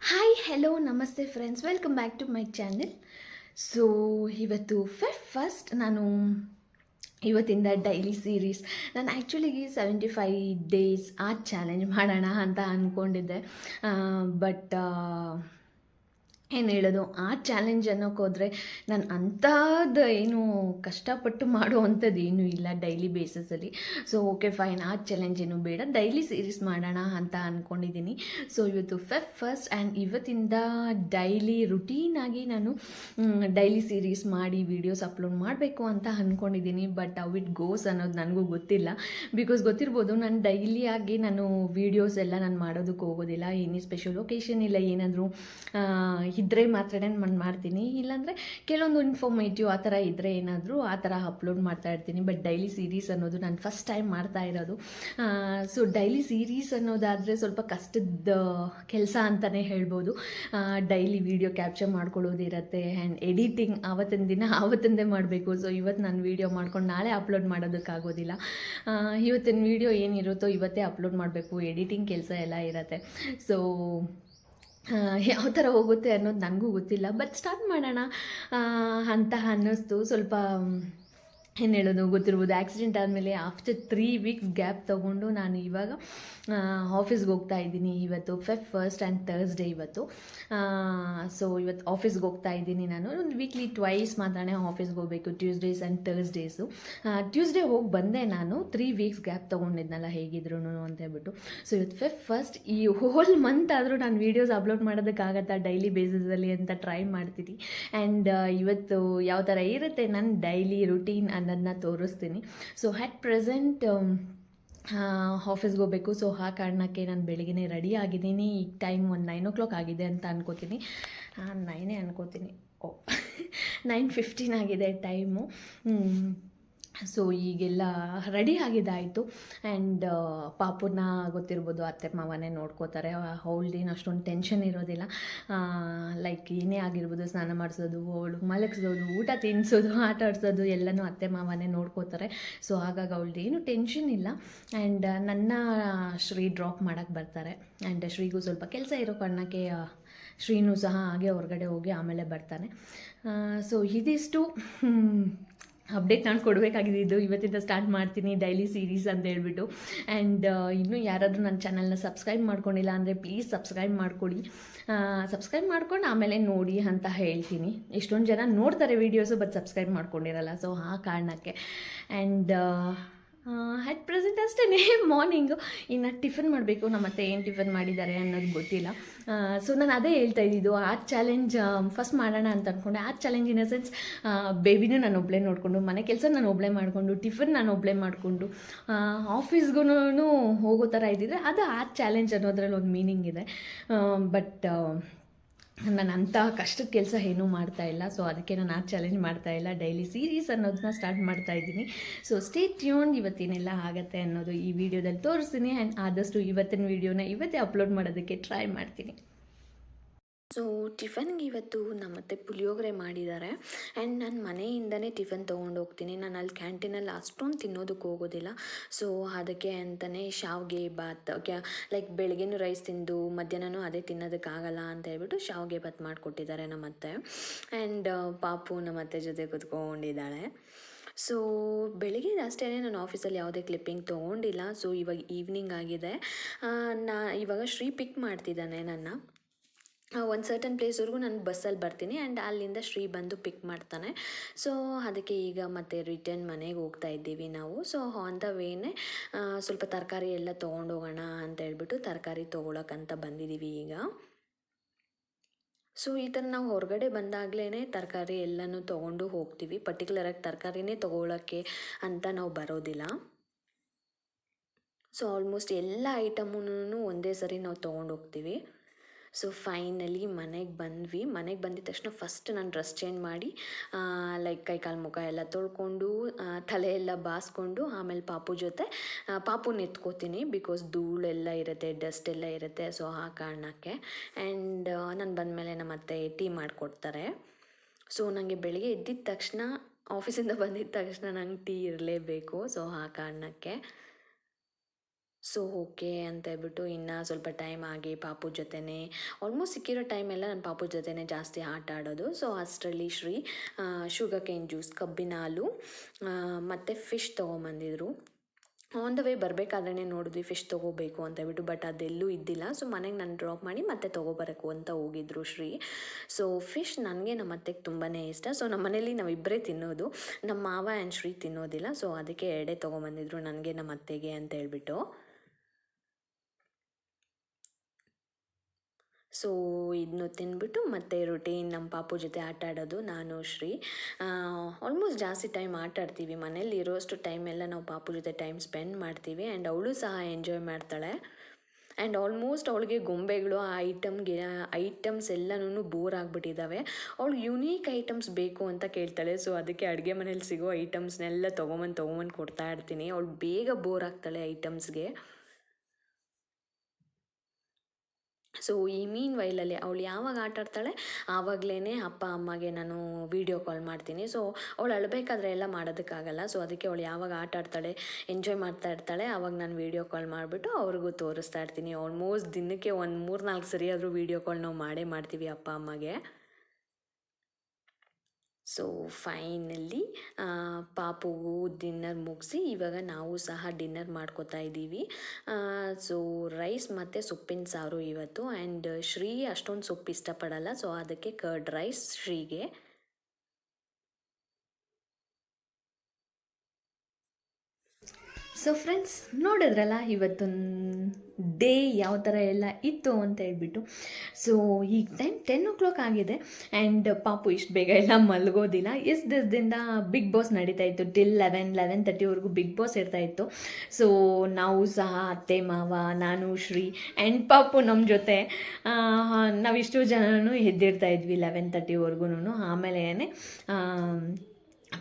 Hi hello ನಮಸ್ತೆ friends welcome back to my channel so ಇವತ್ತು ಫೆಫ್ first ನಾನು ಇವತ್ತಿಂದ ಡೈಲಿ ಸೀರೀಸ್ ನಾನು ಆ್ಯಕ್ಚುಲಿ ಸೆವೆಂಟಿ ಫೈ ಡೇಸ್ ಆ ಚಾಲೆಂಜ್ ಮಾಡೋಣ ಅಂತ ಅಂದ್ಕೊಂಡಿದ್ದೆ ಬಟ್ ಏನು ಹೇಳೋದು? ಆ ಚಾಲೆಂಜ್ ಅನ್ನೋಕ್ಕೆ ಹೋದರೆ ನಾನು ಅಂಥದ್ದು ಏನು ಕಷ್ಟಪಟ್ಟು ಮಾಡುವಂಥದ್ದು ಏನೂ ಇಲ್ಲ ಡೈಲಿ ಬೇಸಿಸಲ್ಲಿ ಸೊ ಓಕೆ ಫೈನ್ ಆ ಚಾಲೆಂಜ್ ಏನು ಬೇಡ. ಡೈಲಿ ಸೀರೀಸ್ ಮಾಡೋಣ ಅಂತ ಅಂದ್ಕೊಂಡಿದ್ದೀನಿ ಸೊ ಇವತ್ತು ಫೆಫ್ ಫಸ್ಟ್ ಆ್ಯಂಡ್ ಇವತ್ತಿಂದ ಡೈಲಿ ರುಟೀನಾಗಿ ನಾನು ಡೈಲಿ ಸೀರೀಸ್ ಮಾಡಿ ವೀಡಿಯೋಸ್ ಅಪ್ಲೋಡ್ ಮಾಡಬೇಕು ಅಂತ ಅಂದ್ಕೊಂಡಿದ್ದೀನಿ ಬಟ್ ಅವ್ ಇಟ್ ಗೋಸ್ ಅನ್ನೋದು ನನಗೂ ಗೊತ್ತಿಲ್ಲ. ಬಿಕಾಸ್ ಗೊತ್ತಿರ್ಬೋದು ನಾನು ಡೈಲಿಯಾಗಿ ನಾನು ವೀಡಿಯೋಸ್ ಎಲ್ಲ ನಾನು ಮಾಡೋದಕ್ಕೆ ಹೋಗೋದಿಲ್ಲ. ಏನೇ ಸ್ಪೆಷಲ್ ಲೊಕೇಶನ್ ಇಲ್ಲ ಏನಾದರೂ ಇದ್ದರೆ ಮಾತ್ರ ನಾನು ಮಾಡ್ತೀನಿ. ಇಲ್ಲಾಂದರೆ ಕೆಲವೊಂದು ಇನ್ಫಾರ್ಮೇಟಿವ್ ಆ ಥರ ಇದ್ದರೆ ಏನಾದರೂ ಆ ಥರ ಅಪ್ಲೋಡ್ ಮಾಡ್ತಾ ಇರ್ತೀನಿ. ಬಟ್ ಡೈಲಿ ಸೀರೀಸ್ ಅನ್ನೋದು ನಾನು ಫಸ್ಟ್ ಟೈಮ್ ಮಾಡ್ತಾ ಇರೋದು. ಸೊ ಡೈಲಿ ಸೀರೀಸ್ ಅನ್ನೋದಾದರೆ ಸ್ವಲ್ಪ ಕಷ್ಟದ ಕೆಲಸ ಅಂತಲೇ ಹೇಳ್ಬೋದು. ಡೈಲಿ ವಿಡಿಯೋ ಕ್ಯಾಪ್ಚರ್ ಮಾಡ್ಕೊಳ್ಳೋದಿರತ್ತೆ ಆ್ಯಂಡ್ ಎಡಿಟಿಂಗ್ ಆವತ್ತಿನ ದಿನ ಆವತ್ತಂದೇ ಮಾಡಬೇಕು. ಸೊ ಇವತ್ತು ನಾನು ವೀಡಿಯೋ ಮಾಡ್ಕೊಂಡು ನಾಳೆ ಅಪ್ಲೋಡ್ ಮಾಡೋದಕ್ಕಾಗೋದಿಲ್ಲ. ಇವತ್ತಿನ ವೀಡಿಯೋ ಏನಿರುತ್ತೋ ಇವತ್ತೇ ಅಪ್ಲೋಡ್ ಮಾಡಬೇಕು. ಎಡಿಟಿಂಗ್ ಕೆಲಸ ಎಲ್ಲ ಇರತ್ತೆ. ಸೊ ಯಾವ ಥರ ಹೋಗುತ್ತೆ ಅನ್ನೋದು ನನಗೂ ಗೊತ್ತಿಲ್ಲ. ಬಟ್ ಸ್ಟಾರ್ಟ್ ಮಾಡೋಣ. ಅಂತ ಅನ್ನಿಸ್ತು. ಸ್ವಲ್ಪ ಏನು ಹೇಳೋದು ಗೊತ್ತಿರ್ಬೋದು. ಆಕ್ಸಿಡೆಂಟ್ ಆದಮೇಲೆ ಆಫ್ಟರ್ ತ್ರೀ ವೀಕ್ಸ್ ಗ್ಯಾಪ್ ತೊಗೊಂಡು ನಾನು ಇವಾಗ ಆಫೀಸ್ಗೆ ಹೋಗ್ತಾ ಇದ್ದೀನಿ ಇವತ್ತು. ಫೆಫ್ ಫಸ್ಟ್ ಆ್ಯಂಡ್ ಥರ್ಸ್ಡೇ ಇವತ್ತು. ಸೊ ಇವತ್ತು ಆಫೀಸ್ಗೆ ಹೋಗ್ತಾ ಇದ್ದೀನಿ ನಾನು. ಒಂದು ವೀಕ್ಲಿ ಟ್ವೈಸ್ ಮಾತ್ರನೇ ಆಫೀಸ್ಗೆ ಹೋಗಬೇಕು. ಟ್ಯೂಸ್ಡೇಸ್ ಆ್ಯಂಡ್ ಥರ್ಸ್ಡೇಸು ಟ್ಯೂಸ್ಡೇ ಹೋಗಿ ಬಂದೆ ನಾನು. ತ್ರೀ ವೀಕ್ಸ್ ಗ್ಯಾಪ್ ತೊಗೊಂಡಿದ್ನಲ್ಲ ಹೇಗಿದ್ರು ಅಂತ ಹೇಳ್ಬಿಟ್ಟು. ಸೊ ಇವತ್ತು ಫೆಫ್ ಫಸ್ಟ್ ಈ ಹೋಲ್ ಮಂತ್ ಆದರೂ ನಾನು ವೀಡಿಯೋಸ್ ಅಪ್ಲೋಡ್ ಮಾಡೋದಕ್ಕಾಗತ್ತಾ ಡೈಲಿ ಬೇಸಿಸಲ್ಲಿ ಅಂತ ಟ್ರೈ ಮಾಡ್ತೀನಿ. ಆ್ಯಂಡ್ ಇವತ್ತು ಯಾವ ಥರ ಇರುತ್ತೆ ನನ್ನ ಡೈಲಿ ರುಟೀನ್ ಅನ್ನೋದನ್ನ ತೋರಿಸ್ತೀನಿ. ಸೊ ಹ್ಯಾಟ್ ಪ್ರೆಸೆಂಟ್ ಆಫೀಸ್ಗೆ ಹೋಗಬೇಕು. ಸೊ ಆ ಕಾರಣಕ್ಕೆ ನಾನು ಬೆಳಿಗ್ಗೆ ರೆಡಿ ಆಗಿದ್ದೀನಿ. ಈಗ ಟೈಮ್ ಒಂದು ನೈನ್ ಓ ಕ್ಲಾಕ್ ಆಗಿದೆ ಅಂತ ಅನ್ಕೋತೀನಿ. ನೈನೇ ಅನ್ಕೋತೀನಿ. ಓ ನೈನ್ ಫಿಫ್ಟೀನ್ ಆಗಿದೆ ಟೈಮು ಸೊ ಈಗೆಲ್ಲ ರೆಡಿ ಆಗಿದ್ದಾಯಿತು. ಆ್ಯಂಡ್ ಪಾಪುನ ಗೊತ್ತಿರ್ಬೋದು ಅತ್ತೆ ಮಾವನೇ ನೋಡ್ಕೋತಾರೆ. ಅವಳದೇನು ಅಷ್ಟೊಂದು ಟೆನ್ಷನ್ ಇರೋದಿಲ್ಲ. ಲೈಕ್ ಏನೇ ಆಗಿರ್ಬೋದು ಸ್ನಾನ ಮಾಡಿಸೋದು, ಅವಳು ಮಲಗಿಸೋದು, ಊಟ ತಿನ್ನಿಸೋದು ಆಟ ಆಡಿಸೋದು ಎಲ್ಲನೂ ಅತ್ತೆ ಮಾವನೇ ನೋಡ್ಕೋತಾರೆ. ಸೊ ಹಾಗಾಗಿ ಅವಳದೇನು ಟೆನ್ಷನ್ ಇಲ್ಲ. ಆ್ಯಂಡ್ ನನ್ನ ಶ್ರೀ ಡ್ರಾಪ್ ಮಾಡೋಕ್ಕೆ ಬರ್ತಾರೆ. ಆ್ಯಂಡ್ ಶ್ರೀಗೂ ಸ್ವಲ್ಪ ಕೆಲಸ ಇರೋ ಕಾರಣಕ್ಕೆ ಶ್ರೀನೂ ಸಹ ಹಾಗೆ ಹೊರಗಡೆ ಹೋಗಿ ಆಮೇಲೆ ಬರ್ತಾನೆ. ಸೊ ಇದಿಷ್ಟು. ಅಪ್ಡೇಟ್ ನಾನು ಕೊಡಬೇಕಾಗಿದೆ ಇದು. ಇವತ್ತಿಂದ ಸ್ಟಾರ್ಟ್ ಮಾಡ್ತೀನಿ ಡೈಲಿ ಸೀರೀಸ್ ಅಂತ ಹೇಳ್ಬಿಟ್ಟು. ಆ್ಯಂಡ್ ಇನ್ನೂ ಯಾರಾದರೂ ನನ್ನ ಚಾನಲ್ನ ಸಬ್ಸ್ಕ್ರೈಬ್ ಮಾಡ್ಕೊಂಡಿಲ್ಲ ಅಂದರೆ ಪ್ಲೀಸ್ ಸಬ್ಸ್ಕ್ರೈಬ್ ಮಾಡ್ಕೊಳ್ಳಿ ಸಬ್ಸ್ಕ್ರೈಬ್ ಮಾಡ್ಕೊಂಡು ಆಮೇಲೆ ನೋಡಿ ಅಂತ ಹೇಳ್ತೀನಿ. ಎಷ್ಟೊಂದು ಜನ ನೋಡ್ತಾರೆ ವೀಡಿಯೋಸು ಬಟ್ ಸಬ್ಸ್ಕ್ರೈಬ್ ಮಾಡ್ಕೊಂಡಿರಲ್ಲ. ಸೊ ಆ ಕಾರಣಕ್ಕೆ. ಆ್ಯಂಡ್ ಅಟ್ ಪ್ರೆಸೆಂಟ್ ಅಷ್ಟೇ ಮಾರ್ನಿಂಗು ಇನ್ನು ಟಿಫನ್ ಮಾಡಬೇಕು, ನಮ್ಮ ಅತ್ತೆ ಏನು ಟಿಫನ್ ಮಾಡಿದ್ದಾರೆ ಅನ್ನೋದು ಗೊತ್ತಿಲ್ಲ. ಸೊ ನಾನು ಅದೇ ಹೇಳ್ತಾ ಇದ್ದಿದ್ದು, ಆ ಚಾಲೆಂಜ್ ಫಸ್ಟ್ ಮಾಡೋಣ ಅಂತ ಅಂದ್ಕೊಂಡೆ ಆ ಚಾಲೆಂಜ್ ಇನ್ ಅ ಸೆನ್ಸ್ ಬೇಬಿನೂ ನಾನು ಒಬ್ಬಳೇ ನೋಡಿಕೊಂಡು, ಮನೆ ಕೆಲಸ ನಾನು ಒಬ್ಬಳೇ ಮಾಡಿಕೊಂಡು ಟಿಫನ್ ನಾನು ಒಬ್ಬಳೇ ಮಾಡಿಕೊಂಡು ಆಫೀಸ್ಗೂ ಹೋಗೋ ಥರ ಇದ್ದಿದ್ರೆ ಅದು ಆ ಚಾಲೆಂಜ್ ಅನ್ನೋದ್ರಲ್ಲಿ ಒಂದು ಮೀನಿಂಗ್ ಇದೆ. ಬಟ್ ನಾನು ಅಂಥ ಕಷ್ಟದ ಕೆಲಸ ಏನೂ ಮಾಡ್ತಾ ಇಲ್ಲ. ಸೊ ಅದಕ್ಕೆ ನಾನು ಆ ಚಾಲೆಂಜ್ ಮಾಡ್ತಾ ಇಲ್ಲ. ಡೈಲಿ ಸೀರೀಸ್ ಅನ್ನೋದನ್ನ ಸ್ಟಾರ್ಟ್ ಮಾಡ್ತಾ ಇದ್ದೀನಿ. ಸೊ ಸ್ಟೇ ಟ್ಯೂನ್ ಇವತ್ತೇನೆಲ್ಲ ಆಗುತ್ತೆ ಅನ್ನೋದು ಈ ವಿಡಿಯೋದಲ್ಲಿ ತೋರಿಸ್ತೀನಿ. ಆ್ಯಂಡ್ ಆದಷ್ಟು ಇವತ್ತಿನ ವೀಡಿಯೋನ ಇವತ್ತೇ ಅಪ್ಲೋಡ್ ಮಾಡೋದಕ್ಕೆ ಟ್ರೈ ಮಾಡ್ತೀನಿ. ಸೊ ಟಿಫನ್ಗೆ ಇವತ್ತು ನಮ್ಮತ್ತೆ ಪುಳಿಯೋಗರೆ ಮಾಡಿದ್ದಾರೆ ಆ್ಯಂಡ್ ನಾನು ಮನೆಯಿಂದನೇ ಟಿಫನ್ ತೊಗೊಂಡು ಹೋಗ್ತೀನಿ ನಾನು ಅಲ್ಲಿ ಕ್ಯಾಂಟೀನಲ್ಲಿ ಅಷ್ಟೊಂದು ತಿನ್ನೋದಕ್ಕೆ ಹೋಗೋದಿಲ್ಲ. ಸೊ ಅದಕ್ಕೆ ಅಂತಲೇ ಶಾವಿಗೆ ಓಕೆ ಲೈಕ್ ಬೆಳಗ್ಗೆನೂ ರೈಸ್ ತಿಂದು, ಮಧ್ಯಾಹ್ನನೂ ಅದೇ ತಿನ್ನೋದಕ್ಕಾಗಲ್ಲ ಅಂತ ಹೇಳ್ಬಿಟ್ಟು ಶಾವಿಗೆ ಬಾತ್ ಮಾಡಿಕೊಟ್ಟಿದ್ದಾರೆ ನಮ್ಮತ್ತೆ ಆ್ಯಂಡ್ ಪಾಪು ನಮ್ಮತ್ತೆ ಜೊತೆ ಕೂತ್ಕೊಂಡಿದ್ದಾಳೆ. ಸೊ ಬೆಳಿಗ್ಗೆ ಅಷ್ಟೇ ನಾನು ಆಫೀಸಲ್ಲಿ ಯಾವುದೇ ಕ್ಲಿಪ್ಪಿಂಗ್ ತೊಗೊಂಡಿಲ್ಲ. ಸೊ ಇವಾಗ ಈವ್ನಿಂಗ್ ಆಗಿದೆ. ನಾ ಇವಾಗ ಶ್ರೀ ಪಿಕ್ ಮಾಡ್ತಿದ್ದಾನೆ ನನ್ನ. ಒಂದು ಸರ್ಟನ್ ಪ್ಲೇಸ್ವರೆಗೂ ನಾನು ಬಸ್ಸಲ್ಲಿ ಬರ್ತೀನಿ ಆ್ಯಂಡ್ ಅಲ್ಲಿಂದ ಶ್ರೀ ಬಂದು ಪಿಕ್ ಮಾಡ್ತಾನೆ. ಸೊ ಅದಕ್ಕೆ ಈಗ ಮತ್ತೆ ರಿಟರ್ನ್ ಮನೆಗೆ ಹೋಗ್ತಾ ಇದ್ದೀವಿ ನಾವು. ಸೊ ಆನ್ ದ ವೇನೆ ಸ್ವಲ್ಪ ತರಕಾರಿ ಎಲ್ಲ ತೊಗೊಂಡು ಹೋಗೋಣ ಅಂತ ಹೇಳ್ಬಿಟ್ಟು ತರಕಾರಿ ತೊಗೊಳಕ್ಕಂತ ಬಂದಿದ್ದೀವಿ ಈಗ. ಸೊ ಈ ಥರ ನಾವು ಹೊರಗಡೆ ಬಂದಾಗಲೇ ತರಕಾರಿ ಎಲ್ಲನೂ ತೊಗೊಂಡು ಹೋಗ್ತೀವಿ. ಪರ್ಟಿಕ್ಯುಲರಾಗಿ ತರಕಾರಿನೇ ತೊಗೊಳಕ್ಕೆ ಅಂತ ನಾವು ಬರೋದಿಲ್ಲ. ಸೊ ಆಲ್ಮೋಸ್ಟ್ ಎಲ್ಲ ಐಟಮೂ ಒಂದೇ ಸರಿ ನಾವು ತೊಗೊಂಡು ಹೋಗ್ತೀವಿ ಸೊ ಫೈನಲಿ ಮನೆಗೆ ಬಂದ್ವಿ. ಮನೆಗೆ ಬಂದಿದ ತಕ್ಷಣ ಫಸ್ಟ್ ನಾನು ಡ್ರೆಸ್ ಚೇಂಜ್ ಮಾಡಿ ಲೈಕ್ ಕೈ ಕಾಲು ಮುಖ ಎಲ್ಲ ತೊಳ್ಕೊಂಡು ತಲೆ ಎಲ್ಲ ಬಾಸ್ಕೊಂಡು, ಆಮೇಲೆ ಪಾಪು ಜೊತೆ ಪಾಪು ಪಾಪುನ ಎತ್ಕೋತೀನಿ ಬಿಕಾಸ್ ಧೂಳೆಲ್ಲ ಇರುತ್ತೆ ಡಸ್ಟ್ ಎಲ್ಲ ಇರುತ್ತೆ ಸೊ ಆ ಕಾರಣಕ್ಕೆ. ಆ್ಯಂಡ್ ನಾನು ಬಂದಮೇಲೆ ನಮ್ಮ ಅತ್ತೆ ಟೀ ಮಾಡಿಕೊಡ್ತಾರೆ. ಸೊ ನನಗೆ ಬೆಳಿಗ್ಗೆ ಎದ್ದಿದ ತಕ್ಷಣ ಆಫೀಸಿಂದ ಬಂದಿದ್ದ ತಕ್ಷಣ ನಂಗೆ ಟೀ ಇರಲೇಬೇಕು. ಸೊ ಆ ಕಾರಣಕ್ಕೆ. ಸೊ ಓಕೆ ಅಂತ ಹೇಳ್ಬಿಟ್ಟು ಇನ್ನು ಸ್ವಲ್ಪ ಟೈಮ್ ಆಗಿ ಪಾಪು ಜೊತೆನೇ ಆಲ್ಮೋಸ್ಟ್ ಸಿಕ್ಕಿರೋ ಟೈಮೆಲ್ಲ ನಾನು ಪಾಪು ಜೊತೆನೇ ಜಾಸ್ತಿ ಆಟ ಆಡೋದು. ಸೊ ಅಷ್ಟರಲ್ಲಿ ಶ್ರೀ ಶುಗರ್ ಕೇನ್ ಜ್ಯೂಸ್ ಕಬ್ಬಿನ ಹಾಲು ಮತ್ತು ಫಿಶ್ ತೊಗೊಂಬಂದಿದ್ರು. ಆನ್ ದ ವೇ ಬರಬೇಕಾದ್ರೆ ನೋಡಿದ್ವಿ ಫಿಶ್ ತೊಗೋಬೇಕು ಅಂತ ಹೇಳ್ಬಿಟ್ಟು ಬಟ್ ಅದೆಲ್ಲೂ ಇದ್ದಿಲ್ಲ. ಸೊ ಮನೆಗೆ ನಾನು ಡ್ರಾಪ್ ಮಾಡಿ ಮತ್ತೆ ತೊಗೊಬರಕು ಅಂತ ಹೋಗಿದ್ರು ಶ್ರೀ. ಸೊ ಫಿಶ್ ನನಗೆ ನಮ್ಮ ಅತ್ತೆಗೆ ತುಂಬಾ ಇಷ್ಟ. ಸೊ ನಮ್ಮ ಮನೇಲಿ ನಾವಿಬ್ಬರೇ ತಿನ್ನೋದು. ನಮ್ಮ ಮಾವ ಆ್ಯಂಡ್ ಶ್ರೀ ತಿನ್ನೋದಿಲ್ಲ. ಸೊ ಅದಕ್ಕೆ ಎರಡೇ ತೊಗೊಂಬಂದಿದ್ರು ನನಗೆ ನಮ್ಮ ಅತ್ತೆಗೆ ಅಂತ ಹೇಳ್ಬಿಟ್ಟು. ಸೊ ಇದನ್ನು ತಿಂದ್ಬಿಟ್ಟು ಮತ್ತೆ ರೊಟೀನ್ ನಮ್ಮ ಪಾಪು ಜೊತೆ ಆಟ ಆಡೋದು ನಾನು, ಶ್ರೀ. ಆಲ್ಮೋಸ್ಟ್ ಜಾಸ್ತಿ ಟೈಮ್ ಆಟ ಆಡ್ತೀವಿ. ಮನೇಲಿ ಇರೋಷ್ಟು ಟೈಮ್ ಎಲ್ಲ ನಾವು ಪಾಪು ಜೊತೆ ಟೈಮ್ ಸ್ಪೆಂಡ್ ಮಾಡ್ತೀವಿ. ಆ್ಯಂಡ್ ಅವಳು ಸಹ ಎಂಜಾಯ್ ಮಾಡ್ತಾಳೆ. ಆ್ಯಂಡ್ ಆಲ್ಮೋಸ್ಟ್ ಅವಳಿಗೆ ಗೊಂಬೆಗಳು, ಆ ಐಟಮ್ಗೆ ಐಟಮ್ಸ್ ಎಲ್ಲನೂ ಬೋರ್ ಆಗಿಬಿಟ್ಟಿದ್ದಾವೆ. ಅವಳು ಯುನೀಕ್ ಐಟಮ್ಸ್ ಬೇಕು ಅಂತ ಕೇಳ್ತಾಳೆ. ಸೊ ಅದಕ್ಕೆ ಅಡುಗೆ ಮನೇಲಿ ಸಿಗೋ ಐಟಮ್ಸ್ನೆಲ್ಲ ತೊಗೊಂಬಂದು ತೊಗೊಂಬಂದು ಕೊಡ್ತಾ ಇರ್ತೀನಿ. ಅವಳು ಬೇಗ ಬೋರ್ ಆಗ್ತಾಳೆ ಐಟಮ್ಸ್ಗೆ ಸೊ ಈ ಮೀನ್ ವೈಲಲ್ಲಿ ಅವಳು ಯಾವಾಗ ಆಟ ಆಡ್ತಾಳೆ ಆವಾಗಲೇ ಅಪ್ಪ, ಅಮ್ಮಗೆ ನಾನು ವೀಡಿಯೋ ಕಾಲ್ ಮಾಡ್ತೀನಿ. ಸೊ ಅವಳು ಅಳಬೇಕಾದ್ರೆ ಎಲ್ಲ ಮಾಡೋದಕ್ಕಾಗಲ್ಲ. ಸೊ ಅದಕ್ಕೆ ಅವಳು ಯಾವಾಗ ಆಟ ಆಡ್ತಾಳೆ ಎಂಜಾಯ್ ಮಾಡ್ತಾ ಇರ್ತಾಳೆ ಆವಾಗ ನಾನು ವೀಡಿಯೋ ಕಾಲ್ ಮಾಡಿಬಿಟ್ಟು ಅವ್ರಿಗೂ ತೋರಿಸ್ತಾ ಇರ್ತೀನಿ. ಆಲ್ಮೋಸ್ಟ್ ದಿನಕ್ಕೆ ಒಂದು ಮೂರು ನಾಲ್ಕು ಸರಿ ಆದರೂ ವೀಡಿಯೋ ಕಾಲ್ ನಾವು ಮಾಡೇ ಮಾಡ್ತೀವಿ ಅಪ್ಪ, ಅಮ್ಮಗೆ. ಸೊ ಫೈನಲಿ ಪಾಪುಗೂ ಡಿನ್ನರ್ ಮುಗಿಸಿ ಇವಾಗ ನಾವು ಸಹ ಡಿನ್ನರ್ ಮಾಡ್ಕೋತಾ ಇದ್ದೀವಿ. ಸೊ ರೈಸ್ ಮತ್ತು ಸೊಪ್ಪಿನ ಸಾರು ಇವತ್ತು. ಆ್ಯಂಡ್ ಶ್ರೀ ಅಷ್ಟೊಂದು ಸೊಪ್ಪು ಇಷ್ಟಪಡಲ್ಲ. ಸೊ ಅದಕ್ಕೆ ಕರ್ಡ್ ರೈಸ್ ಶ್ರೀಗೆ. ಸೊ ಫ್ರೆಂಡ್ಸ್ ನೋಡಿದ್ರಲ್ಲ, ಇವತ್ತೊಂದು ಡೇ ಯಾವ ಥರ ಎಲ್ಲ ಇತ್ತು ಅಂತ ಹೇಳ್ಬಿಟ್ಟು. ಸೊ ಈಗ ಟೈಮ್ ಟೆನ್ ಓ ಕ್ಲಾಕ್ ಆಗಿದೆ ಆ್ಯಂಡ್ ಪಾಪು ಇಷ್ಟು ಬೇಗ ಎಲ್ಲ ಮಲಗೋದಿಲ್ಲ. ಎಷ್ಟು ದಿವಸದಿಂದ ಬಿಗ್ ಬಾಸ್ ನಡೀತಾ ಇತ್ತು? ಟಿಲ್ ಲೆವೆನ್ ಲೆವೆನ್ ತರ್ಟಿವರೆಗೂ ಬಿಗ್ ಬಾಸ್ ಇರ್ತಾ ಇತ್ತು. ಸೊ ನಾವು ಸಹ ಅತ್ತೆ, ಮಾವ, ನಾನು, ಶ್ರೀ ಆ್ಯಂಡ್ ಪಾಪು ನಮ್ಮ ಜೊತೆ. ನಾವು ಇಷ್ಟು ಜನನೂ ಎದ್ದಿರ್ತಾ ಇದ್ವಿ ಲೆವೆನ್ ತರ್ಟಿವರೆಗೂ ಆಮೇಲೆ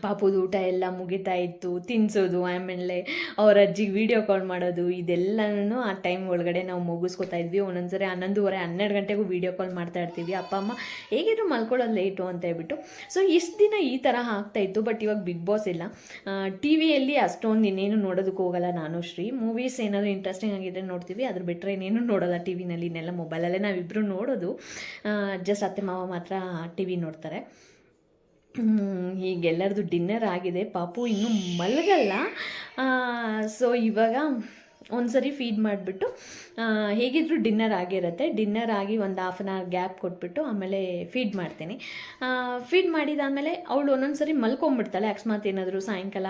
ಪಾಪುದು ಊಟ ಎಲ್ಲ ಮುಗಿತಾ ಇತ್ತು ತಿನ್ನಿಸೋದು ಆಮೇಲೆ ಅವ್ರ ಅಜ್ಜಿಗೆ ವೀಡಿಯೋ ಕಾಲ್ ಮಾಡೋದು, ಇದೆಲ್ಲನೂ ಆ ಟೈಮ್ ಒಳಗಡೆ ನಾವು ಮುಗಿಸ್ಕೊತಾ ಇದ್ವಿ. ಒಂದೊಂದ್ಸರಿ ಹನ್ನೊಂದುವರೆ, ಹನ್ನೆರಡು ಗಂಟೆಗೂ ವೀಡಿಯೋ ಕಾಲ್ ಮಾಡ್ತಾ ಇರ್ತೀವಿ. ಅಪ್ಪ, ಅಮ್ಮ, ಹೇಗಿದ್ರು ಮಲ್ಕೊಳ್ಳೋದು ಲೇಟು ಅಂತ ಹೇಳ್ಬಿಟ್ಟು. ಸೊ ಇಷ್ಟು ದಿನ ಈ ಥರ ಆಗ್ತಾ ಇತ್ತು ಬಟ್ ಇವಾಗ ಬಿಗ್ ಬಾಸ್ ಇಲ್ಲ. ಟಿ ವಿಯಲ್ಲಿ ಅಷ್ಟೊಂದು ಇನ್ನೇನು ನೋಡೋದಕ್ಕೆ ಹೋಗಲ್ಲ ನಾನು, ಶ್ರೀ. ಮೂವೀಸ್ ಏನಾದರೂ ಇಂಟ್ರೆಸ್ಟಿಂಗ್ ಆಗಿದ್ರೆ ನೋಡ್ತೀವಿ. ಅದ್ರ ಬಿಟ್ಟರೆ ಇನ್ನೇನು ನೋಡೋಲ್ಲ ಟಿ ವಿನಲ್ಲಿ ಇನ್ನೆಲ್ಲ ಮೊಬೈಲಲ್ಲೇ ನಾವಿಬ್ಬರು ನೋಡೋದು. ಜಸ್ಟ್ ಅತ್ತೆ, ಮಾವ ಮಾತ್ರ ಟಿ ವಿ ನೋಡ್ತಾರೆ. ಹೀಗೆಲ್ಲರದು ಡಿನ್ನರ್ ಆಗಿದೆ. ಪಾಪು ಇನ್ನೂ ಮಲಗಲ್ಲ. ಸೊ ಇವಾಗ ಒಂದು ಸರಿ ಫೀಡ್ ಮಾಡಿಬಿಟ್ಟು ಹೇಗಿದ್ರು ಡಿನ್ನರ್ ಆಗಿರುತ್ತೆ. ಡಿನ್ನರ್ ಆಗಿ ಒಂದು ಹಾಫ್ ಆನ್ ಅವರ್ ಗ್ಯಾಪ್ ಕೊಟ್ಬಿಟ್ಟು ಆಮೇಲೆ ಫೀಡ್ ಮಾಡ್ತೀನಿ. ಫೀಡ್ ಮಾಡಿದಾದಮೇಲೆ ಅವಳು ಒಂದೊಂದು ಸರಿ ಮಲ್ಕೊಂಬಿಡ್ತಾಳೆ ಅಕಸ್ಮಾತ್ ಏನಾದರೂ ಸಾಯಂಕಾಲ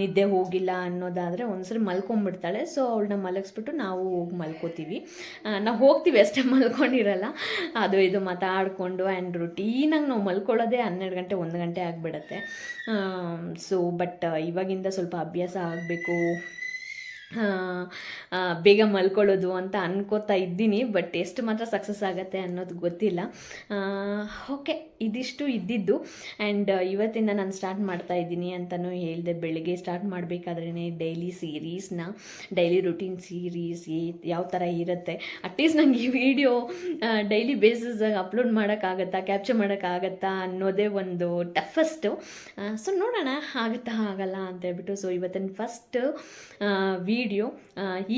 ನಿದ್ದೆ ಹೋಗಿಲ್ಲ ಅನ್ನೋದಾದರೆ ಒಂದ್ಸರಿ ಮಲ್ಕೊಂಬಿಡ್ತಾಳೆ ಸೊ ಅವಳನ್ನ ಮಲಗಿಸ್ಬಿಟ್ಟು ನಾವು ಹೋಗಿ ಮಲ್ಕೋತೀವಿ. ನಾವು ಹೋಗ್ತೀವಿ ಅಷ್ಟೇ, ಮಲ್ಕೊಂಡಿರಲ್ಲ. ಅದು ಇದು ಮಾತಾಡಿಕೊಂಡು ಆ್ಯಂಡ್ ರುಟೀನಾಗಿ ನಾವು ಮಲ್ಕೊಳ್ಳೋದೇ ಹನ್ನೆರಡು ಗಂಟೆ, ಒಂದು ಗಂಟೆ ಆಗಿಬಿಡತ್ತೆ. ಸೊ ಬಟ್ ಇವಾಗಿಂದ ಸ್ವಲ್ಪ ಅಭ್ಯಾಸ ಆಗಬೇಕು. ಬೇಗ ಮಲ್ಕೊಳ್ಳೋದು ಅಂತ ಅನ್ಕೋತಾ ಇದ್ದೀನಿ ಬಟ್ ಎಷ್ಟು ಮಾತ್ರ ಸಕ್ಸಸ್ ಆಗುತ್ತೆ ಅನ್ನೋದು ಗೊತ್ತಿಲ್ಲ. ಓಕೆ ಇದಿಷ್ಟು ಇದ್ದಿದ್ದು ಆ್ಯಂಡ್ ಇವತ್ತಿಂದ ನಾನು ಸ್ಟಾರ್ಟ್ ಮಾಡ್ತಾ ಇದ್ದೀನಿ ಅಂತಲೂ ಹೇಳಿದೆ, ಬೆಳಿಗ್ಗೆ ಸ್ಟಾರ್ಟ್ ಮಾಡಬೇಕಾದ್ರೇ ಡೈಲಿ ಸೀರೀಸ್ನ ಡೈಲಿ ರುಟೀನ್ ಸೀರೀಸ್ ಯಾವ ಥರ ಇರುತ್ತೆ. ಅಟ್ಲೀಸ್ಟ್ ನನಗೆ ಈ ವಿಡಿಯೋ ಡೈಲಿ ಬೇಸಿಸಾಗಿ ಅಪ್ಲೋಡ್ ಮಾಡೋಕ್ಕಾಗತ್ತಾ ಕ್ಯಾಪ್ಚರ್ ಮಾಡೋಕ್ಕಾಗತ್ತಾ ಅನ್ನೋದೇ ಒಂದು ಟಫಸ್ಟು ಸೊ ನೋಡೋಣ, ಆಗುತ್ತಾ, ಆಗಲ್ಲ ಅಂತ ಹೇಳ್ಬಿಟ್ಟು ಸೊ ಇವತ್ತಿನ ಫಸ್ಟ್ ವಿಡಿಯೋ.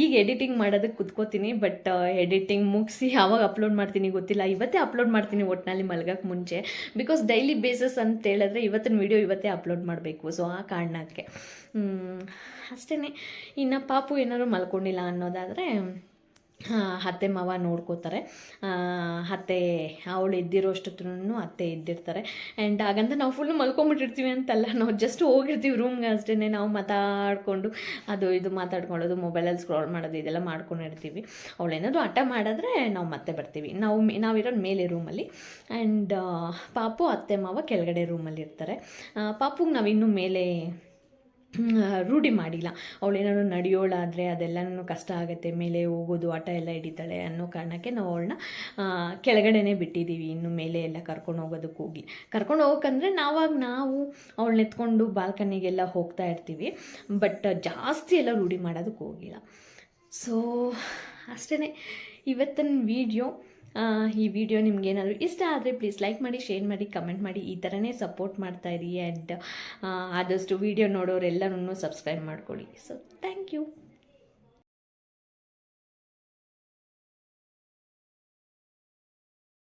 ಈಗ ಎಡಿಟಿಂಗ್ ಮಾಡೋದಕ್ಕೆ ಕುತ್ಕೋತೀನಿ, ಬಟ್ ಎಡಿಟಿಂಗ್ ಮುಗಿಸಿ ಯಾವಾಗ ಅಪ್ಲೋಡ್ ಮಾಡ್ತೀನಿ ಗೊತ್ತಿಲ್ಲ. ಇವತ್ತೇ ಅಪ್ಲೋಡ್ ಮಾಡ್ತೀನಿ ಒಟ್ಟಿನಲ್ಲಿ ಮಲಗಕ್ಕೆ ಮುಂಚೆ. ಬಿಕಾಸ್ ಡೈಲಿ ಬೇಸಸ್ ಅಂತ ಹೇಳಿದ್ರೆ ಇವತ್ತಿನ ವಿಡಿಯೋ ಇವತ್ತೇ ಅಪ್ಲೋಡ್ ಮಾಡಬೇಕು. ಸೊ ಆ ಕಾರಣಕ್ಕೆ. ಅಷ್ಟೇ ಇನ್ನು ಪಾಪು ಏನಾದ್ರು ಮಲ್ಕೊಂಡಿಲ್ಲ ಅನ್ನೋದಾದರೆ ಅತ್ತೆ ಮಾವ ನೋಡ್ಕೋತಾರೆ. ಅತ್ತೆ, ಅವಳು ಇದ್ದಿರೋ ಅಷ್ಟೊತ್ತೂ ಅತ್ತೆ ಎದ್ದಿರ್ತಾರೆ ಆ್ಯಂಡ್ ಹಾಗಂತ ನಾವು ಫುಲ್ಲು ಮಲ್ಕೊಂಬಿಟ್ಟಿರ್ತೀವಿ ಅಂತಲ್ಲ. ನಾವು ಜಸ್ಟ್ ಹೋಗಿರ್ತೀವಿ ರೂಮ್ಗೆ ಅಷ್ಟೇ ನಾವು ಮಾತಾಡಿಕೊಂಡು ಅದು ಇದು ಮಾತಾಡ್ಕೊಳ್ಳೋದು ಮೊಬೈಲಲ್ಲಿ ಸ್ಕ್ರಾಲ್ ಮಾಡೋದು, ಇದೆಲ್ಲ ಮಾಡ್ಕೊಂಡಿರ್ತೀವಿ. ಅವಳೇನಾದರೂ ಹಠ ಮಾಡಿದ್ರೆ ನಾವು ಮತ್ತೆ ಬರ್ತೀವಿ. ನಾವು ನಾವಿರೋದು ಮೇಲೆ ರೂಮಲ್ಲಿ ಆ್ಯಂಡ್ ಪಾಪು ಅತ್ತೆ ಮಾವ ಕೆಳಗಡೆ ರೂಮಲ್ಲಿ ಇರ್ತಾರೆ. ಪಾಪುಗೆ ನಾವು ಇನ್ನೂ ಮೇಲೆ ರೂಢಿ ಮಾಡಿಲ್ಲ. ಅವಳೇನಾದ್ರು ನಡೆಯೋಳಾದರೆ ಅದೆಲ್ಲನೂ ಕಷ್ಟ ಆಗುತ್ತೆ, ಮೇಲೆ ಹೋಗೋದು, ಆಟ ಎಲ್ಲ ಹಿಡಿತಾಳೆ ಅನ್ನೋ ಕಾರಣಕ್ಕೆ ನಾವು ಅವಳನ್ನ ಕೆಳಗಡೆನೇ ಬಿಟ್ಟಿದ್ದೀವಿ. ಇನ್ನು ಮೇಲೆ ಎಲ್ಲ ಕರ್ಕೊಂಡು ಹೋಗೋದಕ್ಕೆ ಹೋಗಿ. ಕರ್ಕೊಂಡು ಹೋಗೋಕ್ಕಂದರೆ ನಾವಾಗ ನಾವು ಅವಳನ್ನ ಎತ್ಕೊಂಡು ಬಾಲ್ಕನಿಗೆಲ್ಲ ಹೋಗ್ತಾ ಇರ್ತೀವಿ. ಬಟ್ ಜಾಸ್ತಿ ಎಲ್ಲ ರೂಢಿ ಮಾಡೋದಕ್ಕೆ ಹೋಗಿಲ್ಲ. ಸೊ ಅಷ್ಟೇ ಇವತ್ತಿನ ವೀಡಿಯೋ ಈ ವಿಡಿಯೋ ನಿಮ್ಗೆ ಏನಾದರೂ ಇಷ್ಟ ಆದರೆ ಪ್ಲೀಸ್ ಲೈಕ್ ಮಾಡಿ ಶೇರ್ ಮಾಡಿ ಕಮೆಂಟ್ ಮಾಡಿ, ಈ ಥರನೇ ಸಪೋರ್ಟ್ ಮಾಡ್ತಾಯಿರಿ ಆ್ಯಂಡ್ ಆದಷ್ಟು ವೀಡಿಯೋ ನೋಡೋರೆಲ್ಲರೂ ಸಬ್ಸ್ಕ್ರೈಬ್ ಮಾಡ್ಕೊಳ್ಳಿ. So thank you